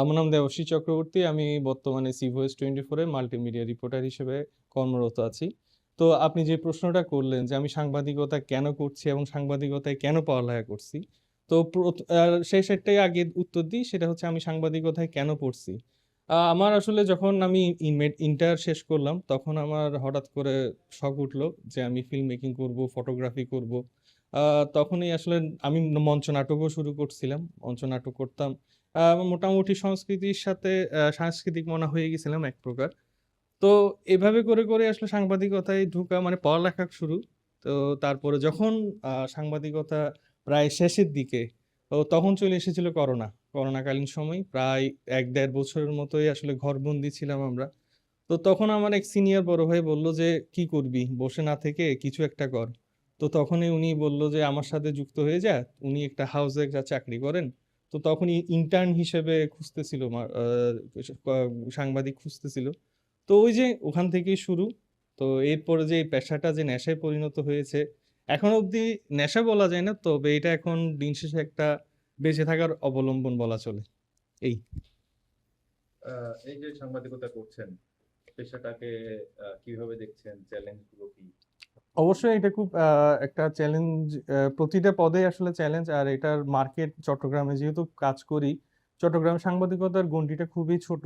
আমার নাম দেবশ্রী চক্রবর্তী। আমি বর্তমানে সি ভয়েস টোয়েন্টি ফোরের মাল্টিমিডিয়া রিপোর্টার হিসেবে কর্মরত আছি। তো আপনি যে প্রশ্নটা করলেন যে আমি সাংবাদিকতা কেন করছি এবং সাংবাদিকতায় কেন পড়ালেখা করছি, তো সেই সেটাই আগে উত্তর দিই, সেটা হচ্ছে আমি সাংবাদিকতায় কেন পড়ছি। আমার আসলে যখন আমি ইন্টার শেষ করলাম, তখন আমার হঠাৎ করে শখ উঠল যে আমি ফিল্ম মেকিং করব ফটোগ্রাফি করব। তখনই আসলে আমি মঞ্চ নাটকও শুরু করছিলাম। মঞ্চ নাটক করতাম। মোটামুটি সংস্কৃতির সাথে সাংস্কৃতিক মনা হয়ে গেছিলাম এক প্রকার। তো এভাবে করে করে আসলে সাংবাদিকতায় ঢুকা মানে পড়ালেখা শুরু। তো তারপরে যখন সাংবাদিকতা প্রায় শেষের দিকে তো তখন চলে এসেছিল করোনা। করোনাকালীন সময় প্রায় এক দেড় বছরের মতোই আসলে ঘরবন্দি ছিলাম আমরা। তো তখন আমার এক সিনিয়র বড় ভাই বলল যে, কি করবি? বসে না থেকে কিছু একটা কর। তো তখনই উনি বলল যে, আমার সাথে যুক্ত হয়ে যা। উনি একটা হাউসে চাকরি করেন। তো তখনই ইন্টার্ন হিসেবে খুঁজতেছিল সাংবাদিক খুঁজতেছিল। তো ওই যে ওখান থেকেই শুরু। তো এরপরে যে এই পেশাটা যে নেশায় পরিণত হয়েছে, এখন অবধি নেশা বলা যায় না, তবে এটা এখন দিন শেষে একটা বেঁচে থাকার অবলম্বন বলা চলে। এই। এই যে সাংবাদিকতা করছেন, পেশাটাকে কীভাবে দেখছেন? চ্যালেঞ্জগুলো কি? অবশ্যই এটা খুব একটা চ্যালেঞ্জ প্রতিটা পদে আসলে চ্যালেঞ্জ আর এটার মার্কেট চট্টগ্রামে যেহেতু কাজ করি চট্টগ্রাম সাংবাদিকতার গণ্ডিটা খুবই ছোট,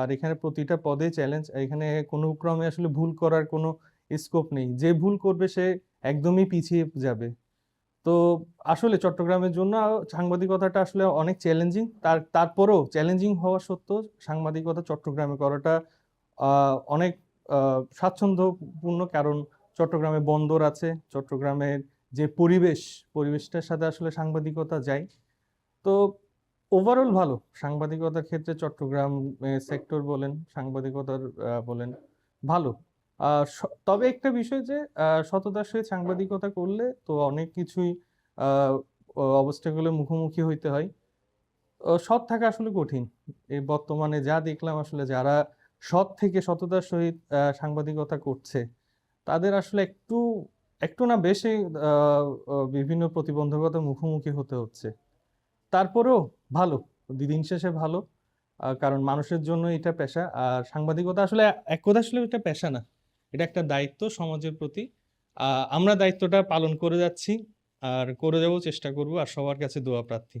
আর এখানে প্রতিটা পদে চ্যালেঞ্জ এখানে কোনো ক্রমে আসলে ভুল করার কোনো স্কোপ নেই। যে ভুল করবে সে একদমই পিছিয়ে যাবে। তো আসলে চট্টগ্রামের জন্য সাংবাদিকতাটা আসলে অনেক চ্যালেঞ্জিং তার, তারপরেও চ্যালেঞ্জিং হওয়া সত্ত্বেও সাংবাদিকতা চট্টগ্রামে করাটা অনেক স্বাচ্ছন্দ্যপূর্ণ কারণ চট্টগ্রামে বন্দর আছে, চট্টগ্রামের যে পরিবেশ, পরিবেশটার সাথে আসলে সাংবাদিকতা যায়। তো ওভারঅল ভালো, সাংবাদিকতার ক্ষেত্রে চট্টগ্রাম সেক্টর বলেন, সাংবাদিকতার বলেন, ভালো। তবে একটা বিষয় যে সততার সহিত সাংবাদিকতা করলে তো অনেক কিছুই অবস্টাকেলের মুখোমুখি হইতে হয়। সৎ থাকা আসলে কঠিন। এই বর্তমানে যা দেখলাম আসলে যারা সৎ থেকে সততার সহিত সাংবাদিকতা করছে তাদের আসলে একটু একটু না বেশি বিভিন্ন প্রতিবন্ধকতার মুখোমুখি হতে হচ্ছে। তারপরেও ভালো দিন শেষে ভালো। কারণ মানুষের জন্য এটা পেশা। আর সাংবাদিকতা আসলে এক কথা আসলে এটা পেশা না। এটা একটা দায়িত্ব সমাজের প্রতি। আমরা দায়িত্বটা পালন করে যাচ্ছি। আর করে যাব, চেষ্টা করব। আর সবার কাছে দোয়া প্রার্থী।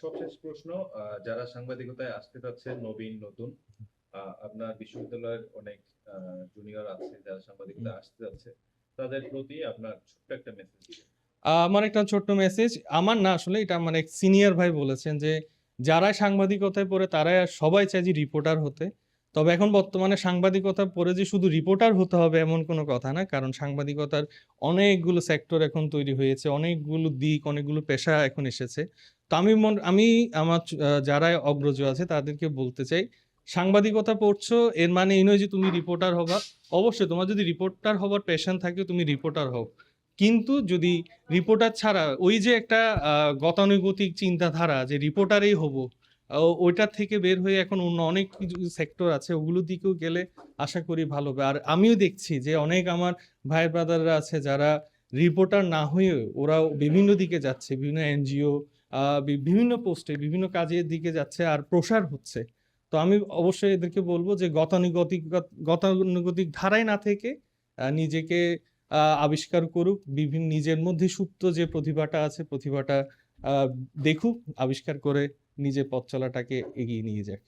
সবশেষ প্রশ্ন যারা সাংবাদিকতায় আসতে চাচ্ছেন, নবীন, নতুন। আপনার বিশ্ববিদ্যালয়ের অনেক জুনিয়র আছে যারা সাংবাদিকতায় আসতে যাচ্ছে তাদের প্রতি আপনার ছোট্ট একটা মেসেজ আমার একটা ছোট্ট মেসেজ আমার না আসলে এটা আমার এক সিনিয়র ভাই বলেছেন যে যারা সাংবাদিকতায় পড়ে তারা সবাই চায় যে রিপোর্টার হতে। তবে এখন বর্তমানে সাংবাদিকতা পড়ে যে শুধু রিপোর্টার হতে হবে এমন কোনো কথা না কারণ সাংবাদিকতার অনেকগুলো সেক্টর এখন তৈরি হয়েছে অনেকগুলো দিক অনেকগুলো পেশা এখন এসেছে। তো আমি মন- আমি আমার যারা অগ্রজ আছে তাদেরকে বলতে চাই সাংবাদিকতা পড়ছো এর মানে এই নয় যে তুমি রিপোর্টার হবা। অবশ্যই তোমার যদি রিপোর্টার হবার প্যাশন থাকে তুমি রিপোর্টার হও। কিন্তু যদি রিপোর্টার ছাড়া ওই যে একটা গতানুগতিক চিন্তাধারা যে রিপোর্টারই হব আহ, ওইটার থেকে বের হয়ে এখন অন্য অনেক কিছু সেক্টর আছে ওগুলোর দিকেও গেলে আশা করি ভালো হবে। আর আমিও দেখছি যে অনেক আমার ভাই ব্রাদাররা আছে যারা রিপোর্টার না হয়ে ওরা বিভিন্ন দিকে যাচ্ছে বিভিন্ন এনজিও বিভিন্ন পোস্টে বিভিন্ন কাজের দিকে যাচ্ছে আর প্রসার হচ্ছে। তো আমি অবশ্যই এদেরকে বলব যে গতানুগতিক গতানুগতিক ধারায় না থেকে নিজেকে আবিষ্কার করুক, বিভিন্ন নিজের মধ্যে সুপ্ত যে প্রতিভাটা আছে, প্রতিভাটা দেখুক, আবিষ্কার করে নিজের পথ চলাটাকে এগিয়ে নিয়ে যাক।